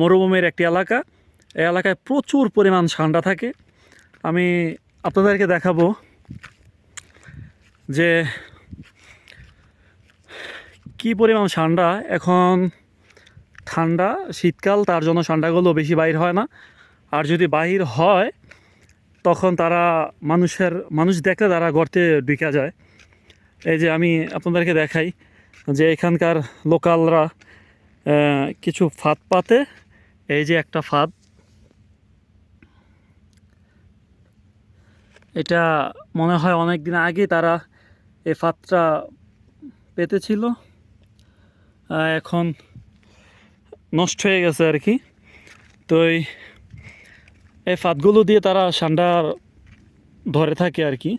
মরুভূমির একটি এলাকা। এই এলাকায় প্রচুর পরিমাণ ঠান্ডা থাকে। আমি আপনাদেরকে দেখাবো যে কি পরিমাণ ঠান্ডা। এখন ঠান্ডা, শীতকাল, তার জন্য ঠান্ডাগুলো বেশি বাইর হয় না। আর যদি বাহির হয়, তখন তারা মানুষের, মানুষ দেখলে তারা গর্তে ঢুকে যায়। এই যে আমি আপনাদেরকে দেখাই যে এখানকার লোকালরা কিছু ফাঁদ পাতে। এই যে একটা ফাঁদ। এটা মনে হয় অনেক দিন আগে তারা এই ফাঁদটা পেতেছিল। এখন নষ্ট হয়ে গেছে আর কি। তো এই ফাঁদগুলো দিয়ে তারা ঠান্ডা ধরে থাকে আর কি।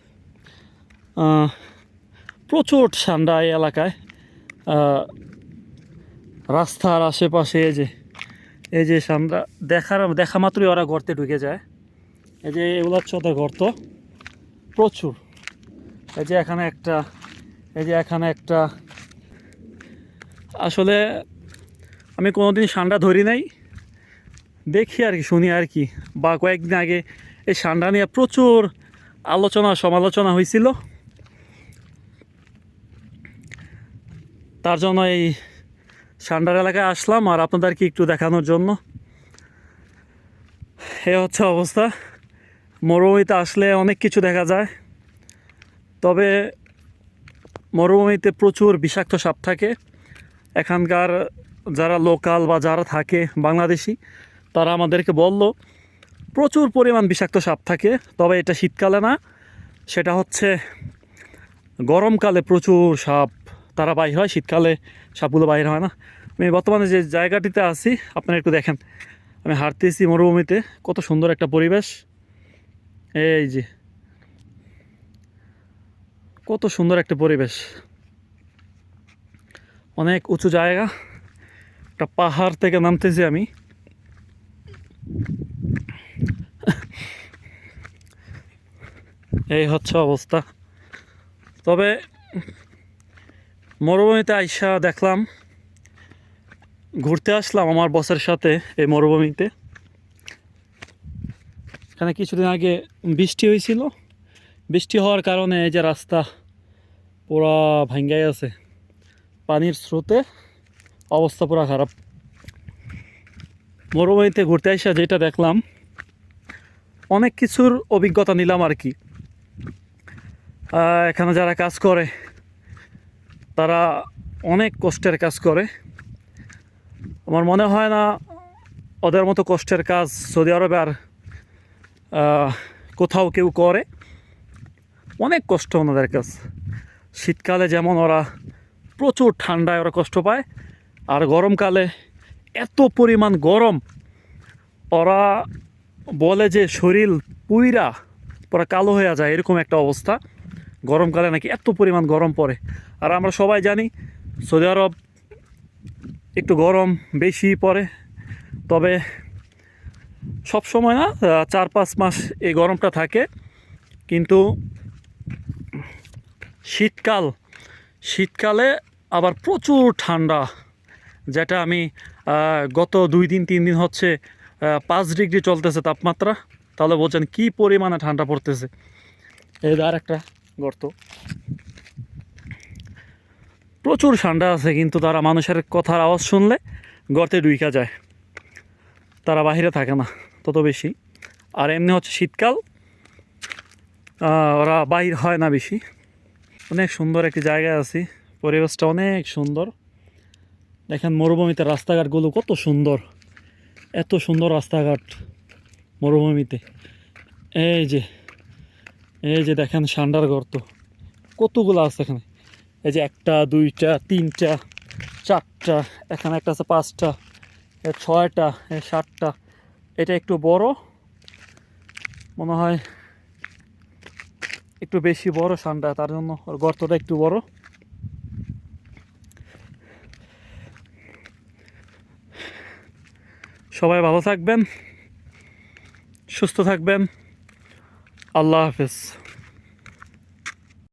প্রচুর ঠান্ডা এই এলাকায়। রাস্তার আশেপাশে এই যে এই যে ঠান্ডা দেখার, দেখা মাত্রই ওরা গর্তে ঢুকে যায়। এই যে এগুলো হচ্ছে ওদের গর্ত, প্রচুর। এই যে এখানে একটা, এই যে এখানে একটা, আসলে আমি কোনোদিন সান্ডা ধরি নাই। দেখি আর কি, শুনি আর কি। বা কয়েকদিন আগে এই সান্ডা নিয়ে প্রচুর আলোচনা, সমালোচনা হয়েছিল তার জন্য এই ঠান্ডার এলাকায় আসলাম আর আপনাদেরকে একটু দেখানোর জন্য। এ হচ্ছে অবস্থা। মরুভূমিতে আসলে অনেক কিছু দেখা যায়। তবে মরুভূমিতে প্রচুর বিষাক্ত সাপ থাকে। এখানকার যারা লোকাল বা যারা থাকে বাংলাদেশি, তারা আমাদেরকে বলল, প্রচুর পরিমাণ বিষাক্ত সাপ থাকে, তবে এটা শীতকালে না। সেটা হচ্ছে গরমকালে প্রচুর সাপ তারা বাইর হয়, শীতকালে সাপগুলো বাইর হয় না। আমি বর্তমানে যে জায়গাটিতে আছি, আপনারা একটু দেখেন। আমি হাঁটতেছি মরুভূমিতে, কত সুন্দর একটা পরিবেশ। এই যে, কত সুন্দর একটা পরিবেশ। অনেক উঁচু জায়গা, একটা পাহাড় থেকে নামতেছি আমি। এই হচ্ছে অবস্থা। তবে মরুভূমিতে আইসা দেখলাম, ঘুরতে আসলাম আমার বসের সাথে এই মরুভূমিতে। এখানে কিছুদিন আগে বৃষ্টি হয়েছিল। বৃষ্টি হওয়ার কারণে এই যে রাস্তা পুরা ভাঙ্গাই আছে। পানির স্রোতে অবস্থা পুরা খারাপ। মরুভূমিতে ঘুরতে আসা যেটা দেখলাম, অনেক কিছুর অভিজ্ঞতা নিলাম আর কি। এখানে যারা কাজ করে তারা অনেক কষ্টের কাজ করে। আমার মনে হয় না ওদের মতো কষ্টের কাজ সৌদি আরবে আর কোথাও কেউ করে। অনেক কষ্ট ওনাদের কাজ। শীতকালে যেমন ওরা প্রচুর ঠান্ডায় ওরা কষ্ট পায়, আর গরমকালে এত পরিমাণ গরম, ওরা বলে যে শরীর পুইরা, পুরা কালো হয়ে যায়, এরকম একটা অবস্থা। গরমকালে নাকি এত পরিমাণ গরম পড়ে। আর আমরা সবাই জানি, সৌদি আরব একটু গরম বেশি পড়ে। তবে সব সময় না চার পাঁচ মাস এই গরমটা থাকে। কিন্তু শীতকাল, শীতকালে আবার প্রচুর ঠান্ডা, যেটা আমি গত দুই দিন, তিন দিন হচ্ছে পাঁচ ডিগ্রি চলতেছে তাপমাত্রা। তাহলে বলছেন কি পরিমাণে ঠান্ডা পড়তেছে। এই আর একটা গর্ত। প্রচুর ঠান্ডা আছে কিন্তু তারা মানুষের কথার আওয়াজ শুনলে গর্তে ডুইকা যায়। তারা বাহিরে থাকে না, তত বেশি। আর এমনি হচ্ছে শীতকাল ওরা বাইর হয় না বেশি। অনেক সুন্দর একটি জায়গায় আছি, পরিবেশটা অনেক সুন্দর। দেখেন মরুভূমিতে রাস্তাঘাটগুলো কত সুন্দর, এত সুন্দর রাস্তাঘাট মরুভূমিতে। এই যে এই যে দেখেন সান্ডার গর্ত। কতগুলো আছে এখানে? এই যে একটা, দুইটা, তিনটা, চারটা, এখানে একটা আছে পাঁচটা ছয়টা সাতটা। এটা একটু বড়। মনে হয় একটু বেশি বড় সান্ডা তার জন্য ওর গর্তটা একটু বড়। সবাই ভালো থাকবেন, সুস্থ থাকবেন। আল্লাহ হাফেজ।